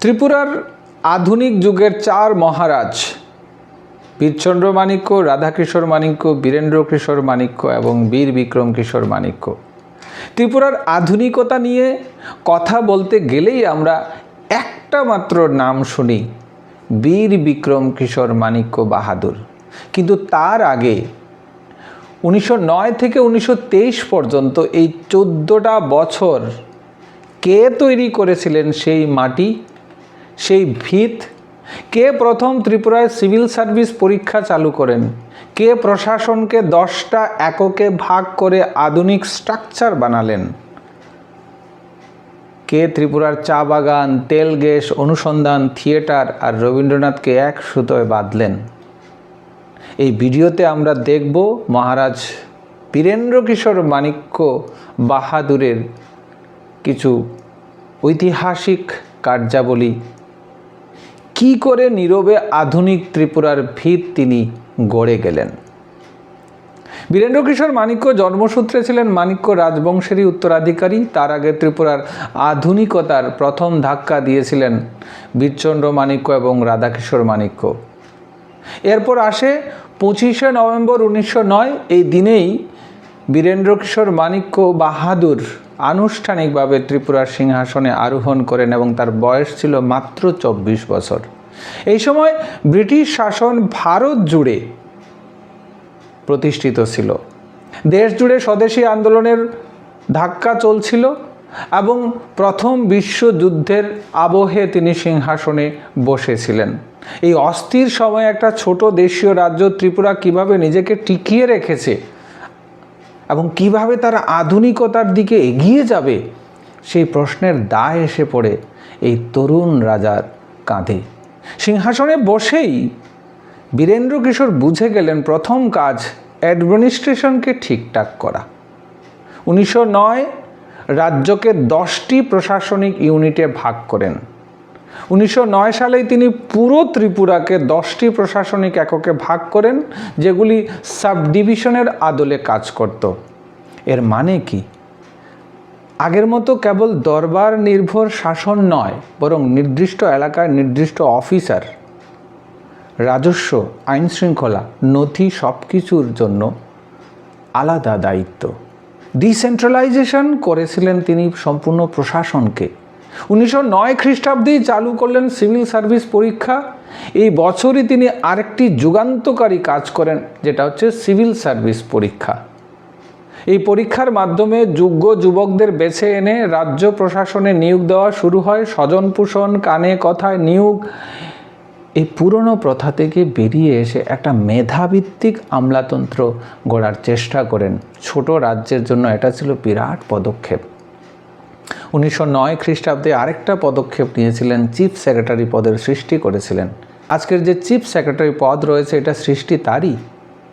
ত্রিপুরার আধুনিক যুগের চার মহারাজ, বীরচন্দ্র মাণিক্য, রাধাকিশোর মাণিক্য, বীরেন্দ্র কিশোর মাণিক্য এবং বীর বিক্রম কিশোর মাণিক্য। ত্রিপুরার আধুনিকতা নিয়ে কথা বলতে গেলেই আমরা একটা মাত্র নাম শুনি, বীর বিক্রম কিশোর মাণিক্য বাহাদুর। কিন্তু তার আগে উনিশশো নয় থেকে উনিশশো তেইশ পর্যন্ত এই চোদ্দোটা বছর কে তৈরি করেছিলেন সেই মাটি? সেই ভিত? কে প্রথম ত্রিপুরায় সিভিল সার্ভিস পরীক্ষা চালু করেন? কে প্রশাসনকে দশটা এককে ভাগ করে আধুনিক স্ট্রাকচার বানালেন? কে ত্রিপুরার চা বাগান, তেল গ্যাস, অনুসন্ধান, থিয়েটার আর রবীন্দ্রনাথকে এক সুতোয় বাঁধলেন? এই ভিডিওতে আমরা দেখব মহারাজ বীরেন্দ্র কিশোর মাণিক্য বাহাদুরের কিছু ঐতিহাসিক কার্যাবলী কি করে নীরবে আধুনিক ত্রিপুরার ভিত তিনি গড়ে গেলেন? বীরেন্দ্র কিশোর মাণিক্য জন্মসূত্রে ছিলেন মাণিক্য রাজবংশেরই উত্তরাধিকারী। তার আগে ত্রিপুরার আধুনিকতার প্রথম ধাক্কা দিয়েছিলেন বীরচন্দ্র মাণিক্য এবং রাধাকিশোর মাণিক্য। এরপর আসে পঁচিশে নভেম্বর উনিশশো নয়, এই দিনেই বীরেন্দ্র কিশোর মাণিক্য বাহাদুর আনুষ্ঠানিকভাবে ত্রিপুরার সিংহাসনে আরোহণ করেন এবং তার বয়স ছিল মাত্র চব্বিশ বছর। এই সময় ব্রিটিশ শাসন ভারত জুড়ে প্রতিষ্ঠিত ছিল। দেশ জুড়ে স্বদেশী আন্দোলনের ধাক্কা চলছিল এবং প্রথম বিশ্বযুদ্ধের আবহে তিনি সিংহাসনে বসেছিলেন। এই অস্থির সময়ে একটা ছোট দেশীয় রাজ্য ত্রিপুরা কীভাবে নিজেকে টিকিয়ে রেখেছে এবং কীভাবে তারা আধুনিকতার দিকে এগিয়ে যাবে? সেই প্রশ্নের দায় এসে পড়ে এই তরুণ রাজার কাঁধে। সিংহাসনে বসেই বীরেন্দ্র কিশোর বুঝে গেলেন প্রথম কাজ অ্যাডমিনিস্ট্রেশনকে ঠিকঠাক করা। উনিশশো নয়, রাজ্যকে দশটি প্রশাসনিক ইউনিটে ভাগ করেন। উনিশশো নয় সালেই তিনি পুরো ত্রিপুরাকে দশটি প্রশাসনিক এককে ভাগ করেন, যেগুলি সাব ডিভিশনের আদলে কাজ করত। এর মানে কি? আগের মতো কেবল দরবার নির্ভর শাসন নয়, বরং নির্দিষ্ট এলাকায় নির্দিষ্ট অফিসার, রাজস্ব আইন শৃঙ্খলা নথি সব কিছুর জন্য আলাদা দায়িত্ব। ডিসেন্ট্রালাইজেশন করেছিলেন তিনি সম্পূর্ণ প্রশাসনকে। উনিশশো নয় খ্রিস্টাব্দেই চালু করলেন সিভিল সার্ভিস পরীক্ষা। এই বছরই তিনি আরেকটি যুগান্তকারী কাজ করেন, যেটা হচ্ছে সিভিল সার্ভিস পরীক্ষা। এই পরীক্ষার মাধ্যমে যোগ্য যুবকদের বেছে এনে রাজ্য প্রশাসনে নিয়োগ দেওয়া শুরু হয়। স্বজন পোষণ, কানে কথায় নিয়োগ। এই পুরনো প্রথা থেকে বেরিয়ে এসে একটা মেধাভিত্তিক আমলাতন্ত্র গড়ার চেষ্টা করেন। ছোট রাজ্যের জন্য এটা ছিল বিরাট পদক্ষেপ। উনিশশো নয় খ্রিস্টাব্দে আরেকটা পদক্ষেপ নিয়েছিলেন, চিফ সেক্রেটারি পদের সৃষ্টি করেছিলেন। আজকের যে চিফ সেক্রেটারি পদ রয়েছে, এটা সৃষ্টি তারই।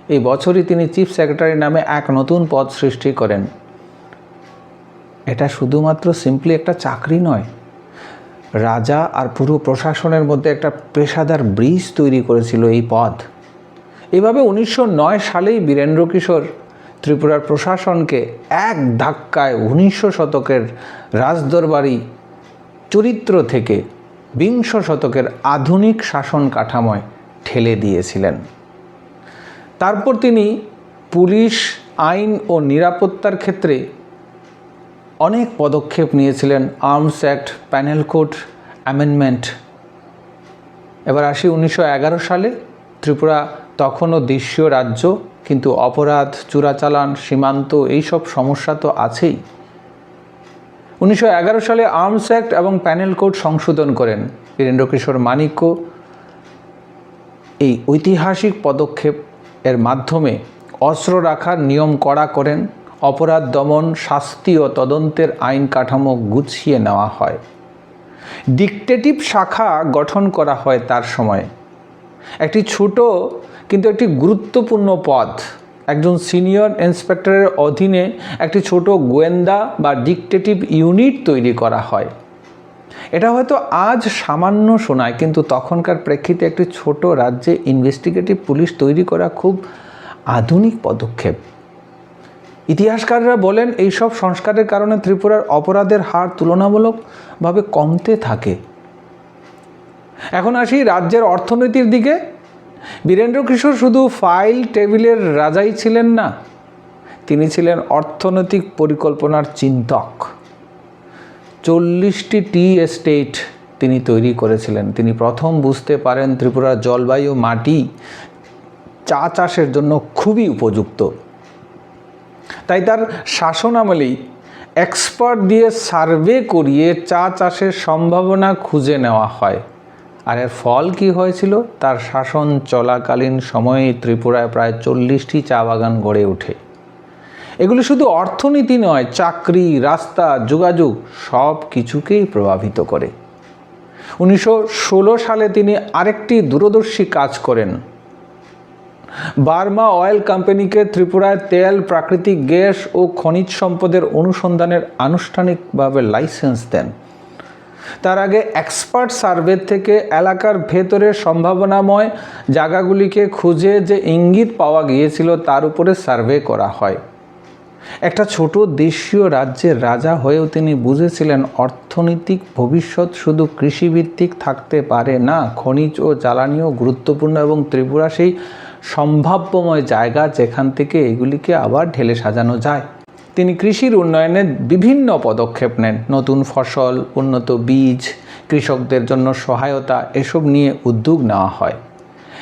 এই বছরই তিনি চিফ সেক্রেটারি নামে এক নতুন পদ সৃষ্টি করেন। এটা শুধুমাত্র সিম্পলি একটা চাকরি নয়। রাজা আর পুরো প্রশাসনের মধ্যে একটা পেশাদার ব্রিজ তৈরি করেছিল এই পদ। এভাবে উনিশশো নয় সালেই বীরেন্দ্র কিশোর ত্রিপুরার প্রশাসনকে এক ধাক্কায় উনিশশো শতকের রাজদরবারি চরিত্র থেকে বিংশ শতকের আধুনিক শাসন কাঠামোয় ঠেলে দিয়েছিলেন। তারপর তিনি পুলিশ, আইন ও নিরাপত্তার ক্ষেত্রে অনেক পদক্ষেপ নিয়েছিলেন। Arms act, panel code, amendment. এবার আসি উনিশশো এগারো সালে ত্রিপুরা তখনও দেশীয় রাজ্য। কিন্তু অপরাধ, চোরাচালান, সীমান্ত, এইসব সমস্যা তো আছেই। উনিশশো এগারো সালে আর্মস অ্যাক্ট এবং প্যানেল কোড সংশোধন করেন বীরেন্দ্র কিশোর মাণিক্য এই ঐতিহাসিক পদক্ষেপ এর মাধ্যমে অস্ত্র রাখার নিয়ম কড়া করেন, অপরাধ দমন, শাস্তি ও তদন্তের আইন কাঠামো গুছিয়ে নেওয়া হয়। ডিকটেটিভ শাখা গঠন করা হয় তার সময়ে। একটি ছোট কিন্তু একটি গুরুত্বপূর্ণ পদ, একজন সিনিয়র ইন্সপেক্টরের অধীনে একটি ছোট গোয়েন্দা বা ডিকটেটিভ ইউনিট তৈরি করা হয়। এটা হয়তো আজ সামান্য শোনায়, কিন্তু তখনকার প্রেক্ষিতে একটি ছোট রাজ্যে ইনভেস্টিগেটিভ পুলিশ তৈরি করা খুব আধুনিক পদক্ষেপ। ইতিহাসকাররা বলেন, এইসব সংস্কারের কারণে ত্রিপুরার অপরাধের হার তুলনামূলকভাবে কমতে থাকে। এখন আসি রাজ্যের অর্থনীতির দিকে। বীরেন্দ্র কিশোর শুধু ফাইল টেবিলের রাজাই ছিলেন না, তিনি ছিলেন অর্থনৈতিক পরিকল্পনার চিন্তক। চল্লিশটি টি এস্টেট তিনি তৈরি করেছিলেন। তিনি প্রথম বুঝতে পারেন ত্রিপুরার জলবায়ু মাটি চা চাষের জন্য খুবই উপযুক্ত। তাই তার শাসনামলেই এক্সপার্ট দিয়ে সার্ভে করিয়ে চা চাষের সম্ভাবনা খুঁজে নেওয়া হয়। আর এর ফল কি হয়েছিল? তার শাসন চলাকালীন সময়ে ত্রিপুরায় প্রায় চল্লিশটি চা বাগান গড়ে ওঠে। এগুলি শুধু অর্থনীতি নয়, চাকরি, রাস্তা, যোগাযোগ, সব কিছুকেই প্রভাবিত করে। উনিশশো ষোলো সালে তিনি আরেকটি দূরদর্শী কাজ করেন। বার্মা অয়েল কোম্পানিকে ত্রিপুরায় তেল, প্রাকৃতিক গ্যাস ও খনিজ সম্পদের অনুসন্ধানের আনুষ্ঠানিকভাবে লাইসেন্স দেন। তার আগে এক্সপার্ট সার্ভে থেকে এলাকার ভেতরে সম্ভাবনাময় জায়গাগুলিকে খুঁজে যে ইঙ্গিত পাওয়া গিয়েছিল তার উপরে সার্ভে করা হয়। একটা ছোট দেশীয় রাজ্যের রাজা হয়েও তিনি বুঝেছিলেন অর্থনৈতিক ভবিষ্যৎ শুধু কৃষিভিত্তিক থাকতে পারে না, খনিজ ও জ্বালানিও গুরুত্বপূর্ণ এবং ত্রিপুরা সেই সম্ভাব্যময় জায়গা যেখান থেকে এগুলিকে আবার ঢেলে সাজানো যায়। তিনি কৃষির উন্নয়নে বিভিন্ন পদক্ষেপ নেন। নতুন ফসল, উন্নত বীজ, কৃষকদের জন্য সহায়তা, এসব নিয়ে উদ্যোগ নেওয়া হয়।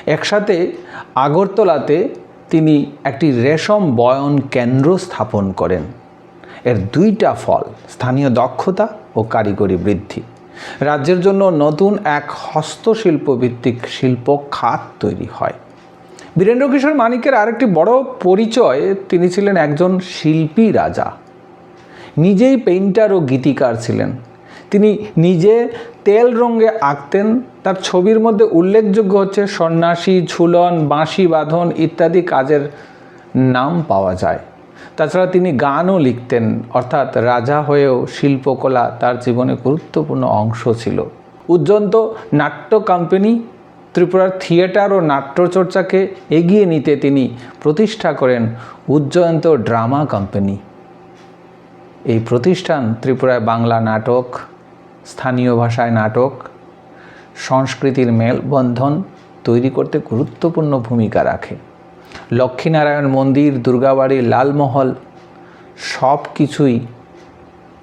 একসাথে আগরতলাতে তিনি একটি রেশম বয়ন কেন্দ্র স্থাপন করেন। এর দুইটা ফল, স্থানীয় দক্ষতা ও কারিগরি বৃদ্ধি। রাজ্যের জন্য নতুন এক হস্তশিল্প ভিত্তিক শিল্প খাত তৈরি হয়। বীরেন্দ্র কিশোর মানিকের আরেকটি বড় পরিচয়, তিনি ছিলেন একজন শিল্পী রাজা। নিজেই পেইন্টার ও গীতিকার ছিলেন। তিনি নিজে তেল রঙে আঁকতেন, তার ছবির মধ্যে উল্লেখযোগ্য হচ্ছে সন্ন্যাসী, ঝুলন, বাঁশি, বাঁধন ইত্যাদি কাজের নাম পাওয়া যায়। তাছাড়া তিনি গানও লিখতেন, অর্থাৎ রাজা হয়েও শিল্পকলা তার জীবনে গুরুত্বপূর্ণ অংশ ছিল। উজ্জন্ত নাট্য কোম্পানি ত্রিপুরার থিয়েটার ও নাট্যচর্চাকে এগিয়ে নিতে তিনি প্রতিষ্ঠা করেন উজ্জয়ন্ত ড্রামা কোম্পানি। এই প্রতিষ্ঠান ত্রিপুরায় বাংলা নাটক, স্থানীয় ভাষায় নাটক, সংস্কৃতির মেলবন্ধন তৈরি করতে গুরুত্বপূর্ণ ভূমিকা রাখে। লক্ষ্মীনারায়ণ মন্দির, দুর্গাবাড়ি, লালমহল সব কিছুই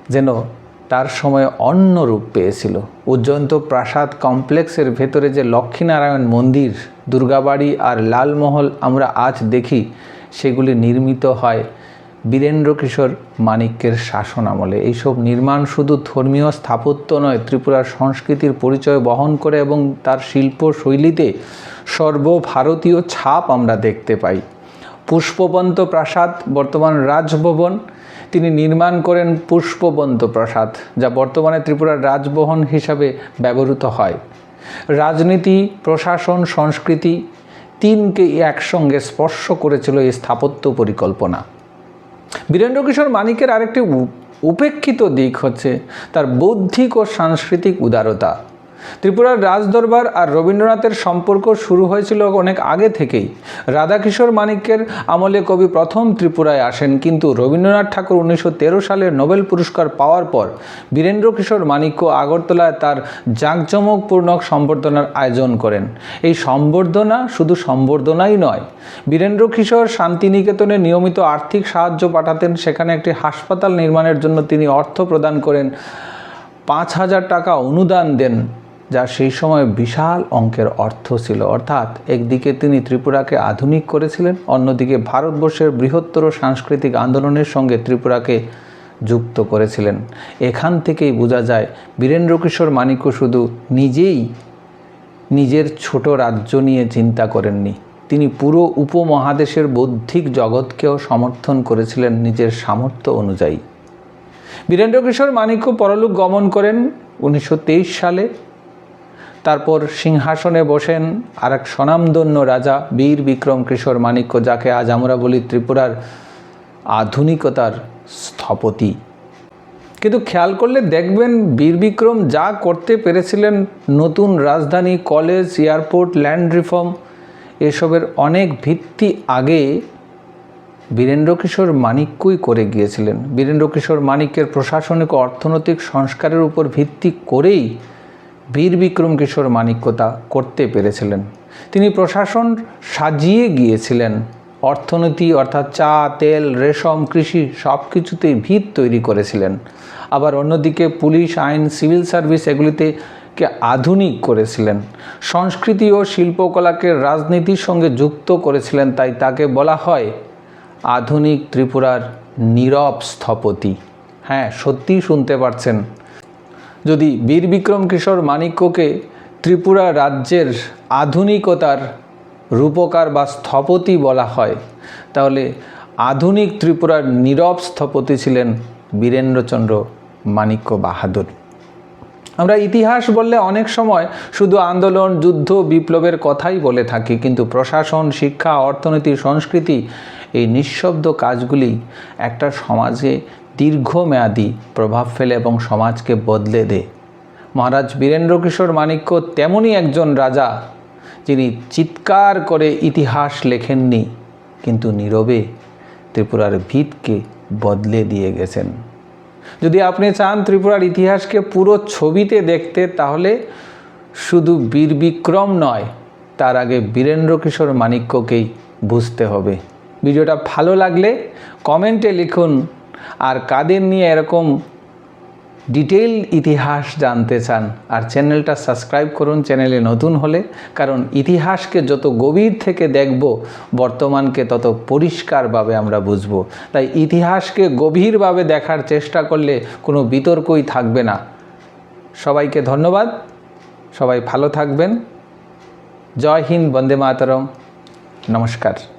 যেন তার সময় অন্য রূপ পেয়েছিল। উজ্জয়ন্ত প্রাসাদ কমপ্লেক্সের ভেতরে যে লক্ষ্মীনারায়ণ মন্দির, দুর্গাবাড়ি আর লালমহল আমরা আজ দেখি, সেগুলি নির্মিত হয় বীরেন্দ্র কিশোর মানিক্যের শাসন আমলে এইসব নির্মাণ শুধু ধর্মীয় স্থাপত্য নয়, ত্রিপুরার সংস্কৃতির পরিচয় বহন করে এবং তার শিল্প শৈলীতে সর্বভারতীয় ছাপ আমরা দেখতে পাই। পুষ্পবন্ত প্রাসাদ, বর্তমান রাজভবন তিনি নির্মাণ করেন পুষ্পবন্ত প্রাসাদ, যা বর্তমানে ত্রিপুরার রাজভবন হিসাবে ব্যবহৃত হয়। রাজনীতি, প্রশাসন, সংস্কৃতি তিনকে একসঙ্গে স্পর্শ করেছিল এই স্থাপত্য পরিকল্পনা। বীরেন্দ্র কিশোর মানিকের আরেকটি উপেক্ষিত দিক হচ্ছে তার বৌদ্ধিক ও সাংস্কৃতিক উদারতা। ত্রিপুরার রাজদরবার আর রবীন্দ্রনাথের সম্পর্ক শুরু হয়েছিল অনেক আগে থেকেই। রাধাকিশোর মানিক্যের আমলে কবি প্রথম ত্রিপুরায় আসেন, কিন্তু রবীন্দ্রনাথ ঠাকুর উনিশশো তেরো সালে নোবেল পুরস্কার পাওয়ার পর বীরেন্দ্র কিশোর মানিক্য আগরতলায় তার জাঁকজমকপূর্ণ সম্বর্ধনার আয়োজন করেন। এই সম্বর্ধনা শুধু সম্বর্ধনাই নয় বীরেন্দ্র কিশোর শান্তিনিকেতনে নিয়মিত আর্থিক সাহায্য পাঠাতেন, সেখানে একটি হাসপাতাল নির্মাণের জন্য তিনি অর্থ প্রদান করেন, পাঁচ হাজার টাকা অনুদান দেন। যা সেই সময় বিশাল অঙ্কের অর্থ ছিল। অর্থাৎ একদিকে তিনি ত্রিপুরাকে আধুনিক করেছিলেন, অন্যদিকে ভারতবর্ষের বৃহত্তর সাংস্কৃতিক আন্দোলনের সঙ্গে ত্রিপুরাকে যুক্ত করেছিলেন। এখান থেকেই বোঝা যায় বীরেন্দ্র কিশোর মানিক্য শুধু নিজেই নিজের ছোট রাজ্য নিয়ে চিন্তা করেননি। তিনি পুরো উপমহাদেশের বৌদ্ধিক জগৎকেও সমর্থন করেছিলেন নিজের সামর্থ্য অনুযায়ী। বীরেন্দ্র কিশোর মানিক্য পরলোক গমন করেন উনিশশো তেইশ সালে। তারপর সিংহাসনে বসেন আর এক স্বনামধন্য রাজা বীর বিক্রম কিশোর মানিক্য যাকে আজ আমরা বলি ত্রিপুরার আধুনিকতার স্থপতি। কিন্তু খেয়াল করলে দেখবেন বীর বিক্রম যা করতে পেরেছিলেন, নতুন রাজধানী, কলেজ, এয়ারপোর্ট, ল্যান্ড রিফর্ম, এসবের অনেক ভিত্তি আগে বীরেন্দ্র কিশোর মানিক্যই করে গিয়েছিলেন। বীরেন্দ্র কিশোর মানিক্যের প্রশাসনিক ও অর্থনৈতিক সংস্কারের উপর ভিত্তি করেই বীর বিক্রম কিশোর মানিক্যতা করতে পেরেছিলেন। তিনি প্রশাসন সাজিয়ে গিয়েছিলেন। অর্থনীতি অর্থাৎ চা, তেল, রেশম, কৃষি সব কিছুতেই ভিত তৈরি করেছিলেন। আবার অন্যদিকে পুলিশ, আইন, সিভিল সার্ভিস এগুলিতে কে আধুনিক করেছিলেন। সংস্কৃতি ও শিল্পকলাকে রাজনীতির সঙ্গে যুক্ত করেছিলেন, তাই তাকে বলা হয় আধুনিক ত্রিপুরার নীরব স্থপতি। হ্যাঁ সত্যিই শুনতে পারছেন। যদি বীর বিক্রম কিশোর মাণিক্যকে ত্রিপুরা রাজ্যের আধুনিকতার রূপকার বা স্থপতি বলা হয়, তাহলে আধুনিক ত্রিপুরার নীরব স্থপতি ছিলেন বীরেন্দ্রচন্দ্র মাণিক্য বাহাদুর। আমরা ইতিহাস বললে অনেক সময় শুধু আন্দোলন, যুদ্ধ, বিপ্লবের কথাই বলে থাকি, কিন্তু প্রশাসন, শিক্ষা, অর্থনীতি, সংস্কৃতি এই নিঃশব্দ কাজগুলি একটা সমাজে দীর্ঘমেয়াদী প্রভাব ফেলে এবং সমাজকে বদলে দেয় মহারাজ বীরেন্দ্র কিশোর মাণিক্য তেমনই একজন রাজা, যিনি চিৎকার করে ইতিহাস লেখেননি, কিন্তু নীরবে ত্রিপুরার ভিতকে বদলে দিয়ে গেছেন। যদি আপনি চান ত্রিপুরার ইতিহাসকে পুরো ছবিতে দেখতে, তাহলে শুধু বীর বিক্রম নয়, তার আগে বীরেন্দ্র কিশোর মাণিক্যকেই বুঝতে হবে। ভিডিওটা ভালো লাগলে কমেন্টে লিখুন আর কাদের নিয়ে এরকম ডিটেইল ইতিহাস জানতে চান, আর চ্যানেলটা সাবস্ক্রাইব করুন চ্যানেলে নতুন হলে, কারণ ইতিহাসকে যত গভীর থেকে দেখব, বর্তমানকে তত পরিষ্কারভাবে আমরা বুঝব। তাই ইতিহাসকে গভীরভাবে দেখার চেষ্টা করলে কোনো বিতর্কই থাকবে না। সবাইকে ধন্যবাদ। সবাই ভালো থাকবেন। জয় হিন্দ, বন্দে মাতরম। নমস্কার।